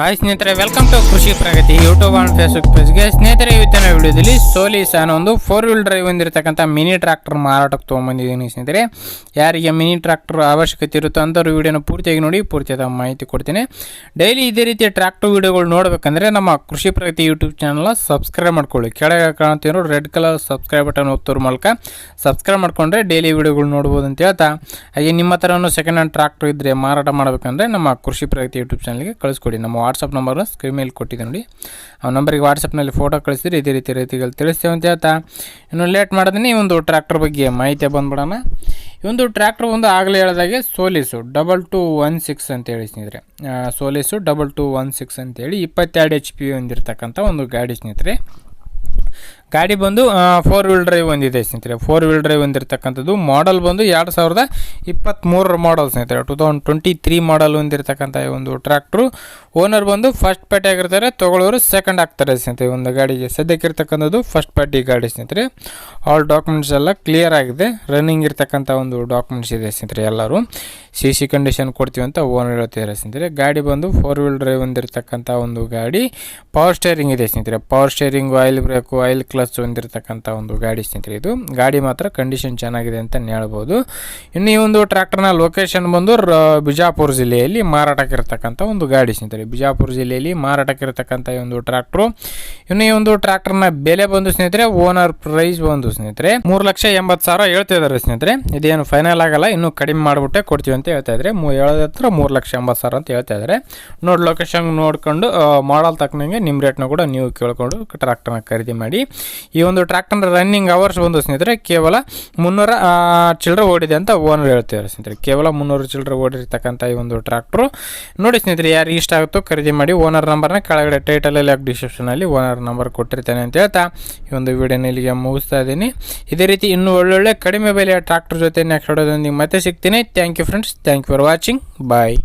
Hi ಸ್ನೇಹಿತರೆ welcome to Krishi Pragati YouTube and Facebook ಪೇಜ್ಗೆ ಸ್ನೇಹಿತರೆ ಇವತ್ತಿನ ವಿಡಿಯೋದಲ್ಲಿ ಸೋಲಿ ಅನ್ನೋ ಒಂದು ಫೋರ್ ವೀಲ್ ಡ್ರೈವ್ ಹೊಂದಿರತಕ್ಕಂಥ ಮಿನಿ ಟ್ರಾಕ್ಟರ್ ಮಾರಾಟಕ್ಕೆ ತೊಗೊಂಬಂದಿದ್ದೀನಿ ಸ್ನೇಹಿತರೆ. ಯಾರಿಗೆ ಮಿನಿ ಟ್ರಾಕ್ಟರ್ ಅವಶ್ಯಕತೆ ಇರುತ್ತೋ ಅಂಥವ್ರು ವಿಡಿಯೋನ ಪೂರ್ತಿಯಾಗಿ ನೋಡಿ, ಪೂರ್ತಿಯಾದ ಮಾಹಿತಿ ಕೊಡ್ತೀನಿ. ಡೈಲಿ ಇದೇ ರೀತಿಯ ಟ್ರಾಕ್ಟರ್ ವಿಡಿಯೋಗಳು ನೋಡಬೇಕಂದ್ರೆ ನಮ್ಮ ಕೃಷಿ ಪ್ರಗತಿ ಯೂಟ್ಯೂಬ್ ಚಾನಲ್ನ ಸಬ್ಸ್ಕ್ರೈಬ್ ಮಾಡ್ಕೊಳ್ಳಿ. ಕೆಳಗೆ ಕಾಣ್ತಿರೋ ರೆಡ್ ಕಲರ್ ಸಬ್ಸ್ಕ್ರೈಬ್ ಬಟನ್ ಒತ್ತೋರ ಮೂಲಕ ಸಬ್ಸ್ಕ್ರೈಬ್ ಮಾಡ್ಕೊಂಡ್ರೆ ಡೈಲಿ ವಿಡಿಯೋಗಳು ನೋಡ್ಬೋದು ಅಂತ ಹೇಳ್ತಾ. ಹಾಗೆ ನಿಮ್ಮ ಹತ್ರನೂ ಸೆಕೆಂಡ್ ಹ್ಯಾಂಡ್ ಟ್ರಾಕ್ಟರ್ ಇದ್ದರೆ ಮಾರಾಟ ಮಾಡಬೇಕಂದ್ರೆ ನಮ್ಮ ಕೃಷಿ ಪ್ರಗತಿ ಯೂಟ್ಯೂಬ್ ಚಾನಲ್ಗೆ ಕಳಿಸ್ಕೊಡಿ. ನಮ್ಮ ವಾಟ್ಸಪ್ ನಂಬರ್ನ ಸ್ಕ್ರೀನ್ ಮೇಲೆ ಕೊಟ್ಟಿದ್ದೆ ನೋಡಿ. ಆ ನಂಬರಿಗೆ ವಾಟ್ಸಪ್ನಲ್ಲಿ ಫೋಟೋ ಕಳಿಸಿದ್ರೆ ಇದೇ ರೀತಿ ರೀತಿಗಳು ತಿಳಿಸ್ತೇವೆ ಅಂತ ಹೇಳ್ತಾ. ಇನ್ನು ಲೇಟ್ ಮಾಡಿದ್ರೆ ಈ ಒಂದು ಟ್ರ್ಯಾಕ್ಟರ್ ಬಗ್ಗೆ ಮಾಹಿತಿ ಬಂದ್ಬಿಡೋಣ. ಈ ಒಂದು ಟ್ರ್ಯಾಕ್ಟರ್ ಒಂದು ಆಗಲೇ ಹೇಳಿದಾಗೆ Solis double two one six ಅಂತೇಳಿ ಸ್ನೇಹಿತರೆ. ಆ, Solis double two one six ಅಂತೇಳಿ ಇಪ್ಪತ್ತೆರಡು ಎಚ್ ಪಿ ಹೊಂದಿರತಕ್ಕಂಥ ಒಂದು ಗಾಡಿ ಸ್ನೇಹಿತರೆ. ಗಾಡಿ ಬಂದು ಫೋರ್ ವೀಲ್ ಡ್ರೈವ್ ಹೊಂದಿದೆ ಸ್ನೇಹಿತರೆ. ಫೋರ್ ವೀಲ್ ಡ್ರೈವ್ ಹೊಂದಿರತಕ್ಕಂಥದ್ದು ಮಾಡಲ್ ಬಂದು ಎರಡು ಸಾವಿರದ ಇಪ್ಪತ್ತ್ಮೂರರ ಮಾಡಲ್ ಸ್ನೇಹಿತರೆ. Two thousand twenty three model ಹೊಂದಿರತಕ್ಕಂಥ ಈ ಒಂದು ಟ್ರ್ಯಾಕ್ಟ್ರು ಓನರ್ ಬಂದು ಫಸ್ಟ್ ಪಾರ್ಟಿ ಆಗಿರ್ತಾರೆ, ತೊಗೊಳ್ಳೋರು ಸೆಕೆಂಡ್ ಆಗ್ತಾರೆ ಸ್ನೇಹಿತರೆ ಒಂದು ಗಾಡಿಗೆ. ಸದ್ಯಕ್ಕೆ ಇರ್ತಕ್ಕಂಥದ್ದು ಫಸ್ಟ್ ಪಾರ್ಟಿ ಗಾಡಿ ಸ್ನೇಹಿತರೆ. ಆಲ್ ಡಾಕ್ಯುಮೆಂಟ್ಸ್ ಎಲ್ಲ ಕ್ಲಿಯರ್ ಆಗಿದೆ. ರನ್ನಿಂಗ್ ಇರ್ತಕ್ಕಂಥ ಒಂದು ಡಾಕ್ಯುಮೆಂಟ್ಸ್ ಇದೆ ಸ್ನೇಹಿತರೆ ಎಲ್ಲರೂ. ಸಿ ಸಿ ಕಂಡೀಷನ್ ಕೊಡ್ತೀವಿ ಅಂತ ಓನರ್ ಹೇಳ್ತಿದ್ದಾರೆ ಸ್ನೇಹಿತರೆ. ಗಾಡಿ ಬಂದು ಫೋರ್ ವೀಲ್ ಡ್ರೈವ್ ಹೊಂದಿರತಕ್ಕಂಥ ಒಂದು ಗಾಡಿ. ಪವರ್ ಸ್ಟೇರಿಂಗ್ ಇದೆ ಸ್ನೇಹಿತರೆ. Power steering oil brake oil clutch ಹೊಂದಿರತಕ್ಕಂಥ ಒಂದು ಗಾಡಿ ಸ್ನೇಹಿತರೆ ಇದು. ಗಾಡಿ ಮಾತ್ರ ಕಂಡೀಷನ್ ಚೆನ್ನಾಗಿದೆ ಅಂತ ಹೇಳ್ಬೋದು. ಇನ್ನು ಈ ಒಂದು ಟ್ರ್ಯಾಕ್ಟರ್ನ ಲೊಕೇಶನ್ ಬಂದು ಬಿಜಾಪುರ ಜಿಲ್ಲೆಯಲ್ಲಿ ಮಾರಾಟಕ್ಕೆ ಇರತಕ್ಕಂಥ ಒಂದು ಗಾಡಿ ಸ್ನೇಹಿತರೆ. ಬಿಜಾಪುರ ಜಿಲ್ಲೆಯಲ್ಲಿ ಮಾರಾಟಕ್ಕೆ ಇರತಕ್ಕಂಥ ಈ ಒಂದು ಟ್ರ್ಯಾಕ್ಟ್ರು ಇನ್ನು ಈ ಒಂದು ಟ್ರ್ಯಾಕ್ಟರ್ನ ಬೆಲೆ ಬಂದು ಸ್ನೇಹಿತರೆ ಓನರ್ ಪ್ರೈಸ್ ಬಂದು ಸ್ನೇಹಿತರೆ, ಮೂರು ಲಕ್ಷ ಎಂಬತ್ತು ಸಾವಿರ ಹೇಳ್ತಾ ಇದ್ದಾರೆ ಸ್ನೇಹಿತರೆ. ಇದೇನು ಫೈನಲ್ ಆಗಲ್ಲ, ಇನ್ನು ಕಡಿಮೆ ಮಾಡಿಬಿಟ್ಟೆ ಕೊಡ್ತೀವಿ ಅಂತ ಹೇಳ್ತಾ ಇದ್ದಾರೆ. ಹತ್ರ ಮೂರು ಲಕ್ಷ ಎಂಬತ್ತು ಸಾವಿರ ಅಂತ ಹೇಳ್ತಾ ಇದ್ದಾರೆ. ನೋಡಿ ಲೊಕೇಶನ್ ನೋಡ್ಕೊಂಡು ಮಾಡಲ್ ತಕ್ಕನಂಗೆ ನಿಮ್ಮ ರೇಟ್ನ ಕೂಡ ನೀವು ಕೇಳ್ಕೊಂಡು ಟ್ರ್ಯಾಕ್ಟರ್ನ ಖರೀದಿ ಮಾಡಿ. ಈ ಒಂದು ಟ್ರ್ಯಾಕ್ಟರ್ನ ರನ್ನಿಂಗ್ ಅವರ್ಸ್ ಬಂದು ಸ್ನೇಹಿತರೆ, ಕೇವಲ ಮುನ್ನೂರ ಚಿಲ್ಲರೆ ಓಡಿದೆ ಅಂತ ಓನರ್ ಹೇಳ್ತಿದ್ದಾರೆ ಸ್ನೇಹಿತರೆ. ಕೇವಲ ಮುನ್ನೂರು ಚಿಲ್ಲರೆ ಓಡಿರ್ತಕ್ಕಂಥ ಈ ಒಂದು ಟ್ರ್ಯಾಕ್ಟ್ರು ನೋಡಿ ಸ್ನೇಹಿತರೆ, ಯಾರು ಇಷ್ಟ ಆಗುತ್ತೋ ಖರೀದಿ ಮಾಡಿ ಓನರ್ ನಂಬರ್ನ ಕೆಳಗಡೆ ಟೈಟಲಲ್ಲಿ ಡಿಸ್ಕ್ರಿಪ್ಷನಲ್ಲಿ ಓನರ್ ನಂಬರ್ ಕೊಟ್ಟಿರ್ತೇನೆ ಅಂತ ಹೇಳ್ತಾ ಈ ಒಂದು ವಿಡಿಯೋನ ಇಲ್ಲಿಗೆ ಮುಗಿಸ್ತಾ ಇದ್ದೀನಿ. ಇದೇ ರೀತಿ ಇನ್ನೂ ಒಳ್ಳೊಳ್ಳೆ ಕಡಿಮೆ ಬೆಲೆಯ ಟ್ರ್ಯಾಕ್ಟರ್ ಜೊತೆ ನೆಕ್ಸ್ಟ್ ಹೊಡೋದೊಂದಿಗೆ ಮತ್ತೆ ಸಿಗ್ತೀನಿ. Thank you friends thank you for watching bye